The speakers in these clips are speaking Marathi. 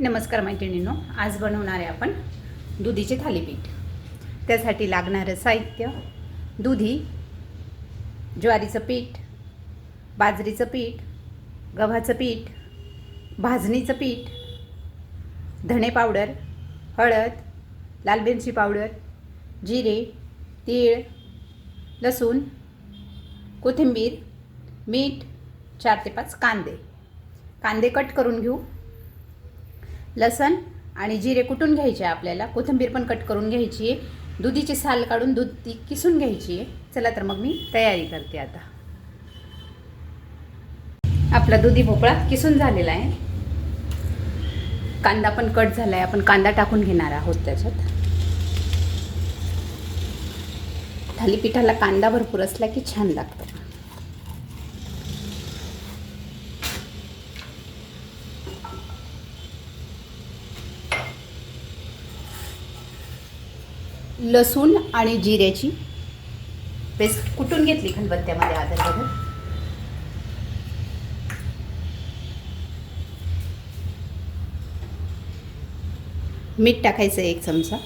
नमस्कार मैत्रिणींनो आज बनवणार आहे आपण दुधीचे थालीपीठ. त्यासाठी लागणारं साहित्य दुधी ज्वारीचं पीठ बाजरीचं पीठ गव्हाचं पीठ भाजणीचं पीठ धणे पावडर हळद लाल मिरची पावडर जिरे तीळ लसूण कोथिंबीर मीठ चार ते पाच कांदे. कांदे कट करून घेऊ. लसण आणि जिरे कुटून घ्यायचे आहे आपल्याला. कोथिंबीर पण कट करून घ्यायची आहे. दुधीची साल काढून दूध ती किसून घ्यायची आहे. चला तर मग मी तयारी करते आता. आपला दुधी भोपळा किसून झालेला आहे. कांदा पण कट झाला आहे आपण कांदा टाकून घेणार आहोत त्याच्यात. थालीपीठाला कांदा भरपूर असला की छान लागतं. लसूण आणि जिऱ्याची पेस्ट कुटून घेतली खलबत्त्यामध्ये आदर बदल मीठ टाकायचं एक चमचा.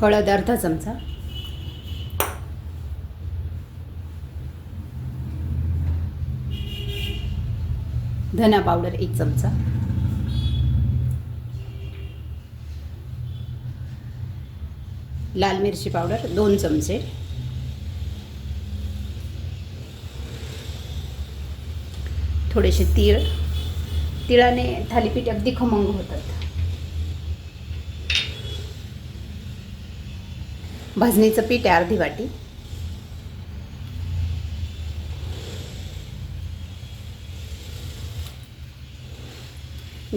हळद अर्धा चमचा. धना पावडर एक चमचा. लाल मिरची पावडर दोन चमचे. थोडेसे तीळ. तिळाने थालीपीठ अगदी खमंग होतात. भाजणीचं पीठ आहे अर्धी वाटी.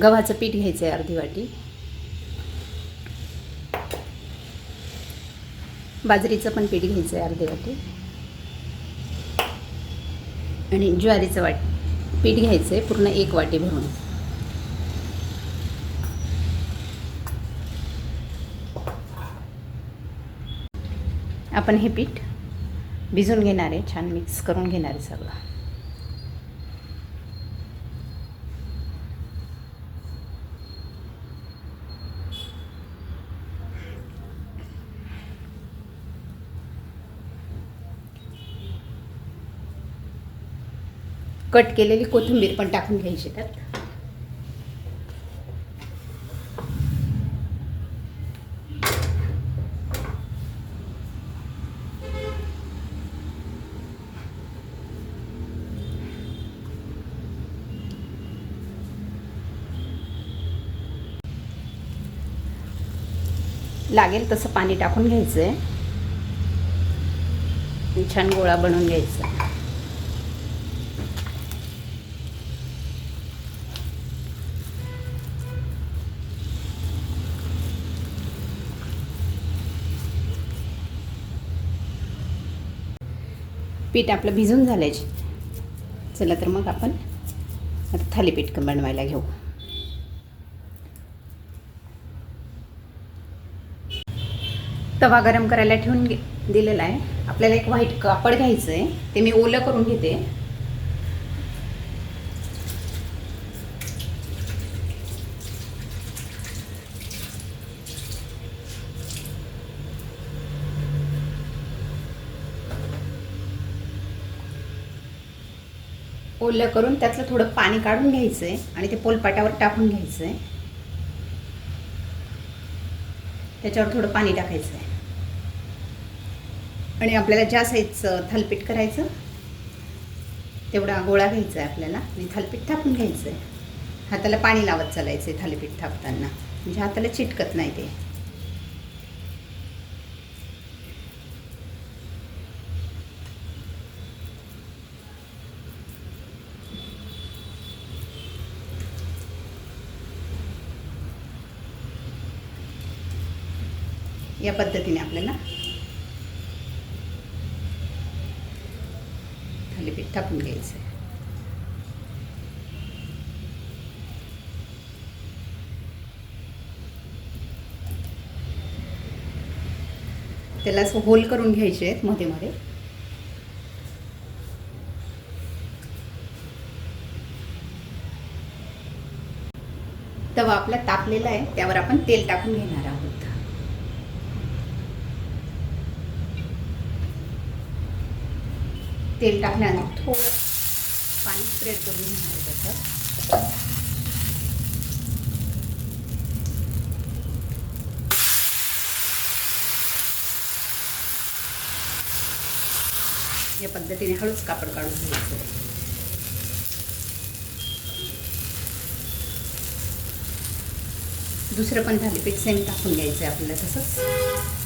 गव्हाचं पीठ घ्यायचं आहे अर्धी वाटी. बाजरीचं पण पीठ घ्यायचं आहे अर्धी वाटी. आणि ज्वारीचं वाट पीठ घ्यायचं आहे पूर्ण एक वाटी भरून. आपण हे पीठ भिजून घेणार आहे छान मिक्स करून घेणार आहे सगळं. कट केलेली कोथिंबीर पण टाकून घ्यायची त्यात. लागेल तसं पाणी टाकून घ्यायचं आहे छान गोळा बनवून घ्यायचा. पीठ आपलं भिजून झाल्याचे. चला तर मग आपण आता थालीपीठ बनवायला घेऊ. तवा गरम करायला ठेवून घे दिलेला आहे. आपल्याला एक व्हाईट कापड घ्यायचं आहे ते मी ओलं करून घेते. ओलं करून त्यातलं थोडं पाणी काढून घ्यायचं आहे आणि ते पोलपाटावर टाकून घ्यायचं आहे त्याच्यावर थोडं पाणी टाकायचं आहे आणि आपल्याला ज्या साईजचं थालपीठ करायचं तेवढा गोळा घ्यायचा आहे आपल्याला आणि थालपीठ थापून घ्यायचं आहे हाताला पाणी लावत चालायचं आहे थालीपीठ थापताना. म्हणजे हाताला चिटकत नाही ते. या पद्धतीने आपल्याला थालीपीठ टाकून घ्यायचं आहे त्याला असं होल करून घ्यायचे आहेत मध्ये मध्ये. तवा आपला तापलेला आहे त्यावर आपण तेल टाकून घेणार आहोत. तेल टाकल्यानंतर थोडं पाणी स्प्रेड करून घेणार आहे त्याचं. या पद्धतीने हळूच कापड काढून घ्यायचं. दुसरं पण थालीपीठ सेम टाकून घ्यायचं आहे आपल्याला तसंच.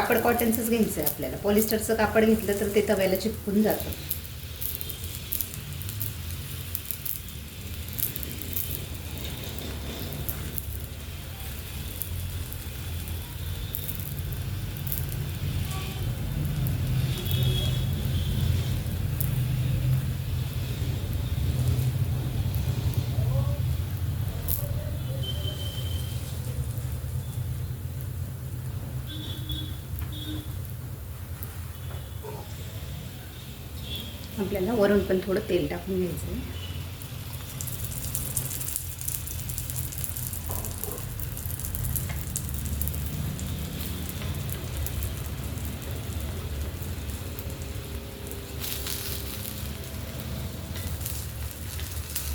कापड कॉटनचंच घ्यायचं आहे आपल्याला. पॉलिस्टरचं कापड घेतलं तर ते तव्याला चिपकून जातं. आपल्याला वरून पण थोडं तेल टाकून घ्यायचं आहे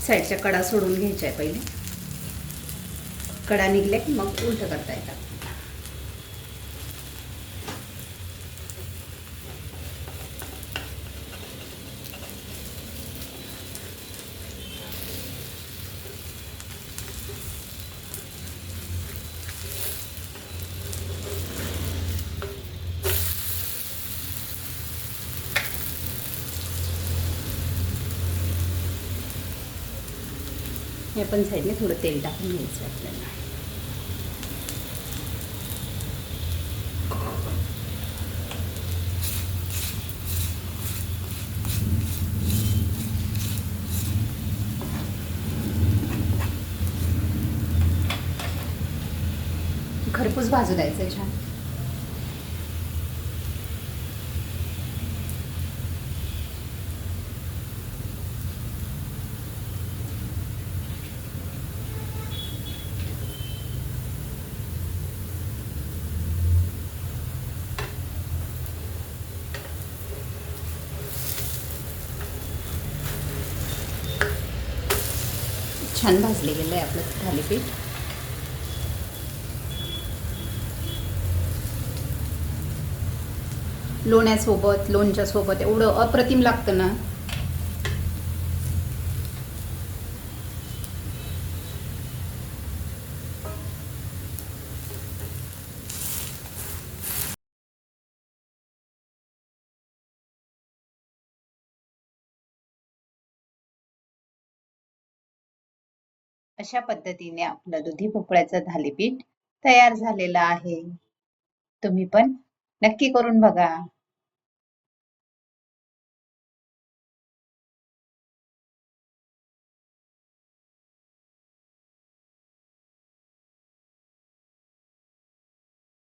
साईडच्या कडा सोडून घ्यायच्या आहे पहिले. कडा निघल्या की मग उलट करता येतात. या पण साईडने थोडं तेल टाकून घ्यायचं आहे आपल्याला. खरपूस भाजू द्यायचं आहे छान. छान भाजले गेलं आहे आपलं थालीपीठ. लोण्यासोबत लोणच्यासोबत एवढं अप्रतिम लागतं ना. अशा पद्धतीने आपलं दुधी भोपळ्याचं थालीपीठ तयार झालेलं आहे. तुम्ही पण नक्की करून बघा.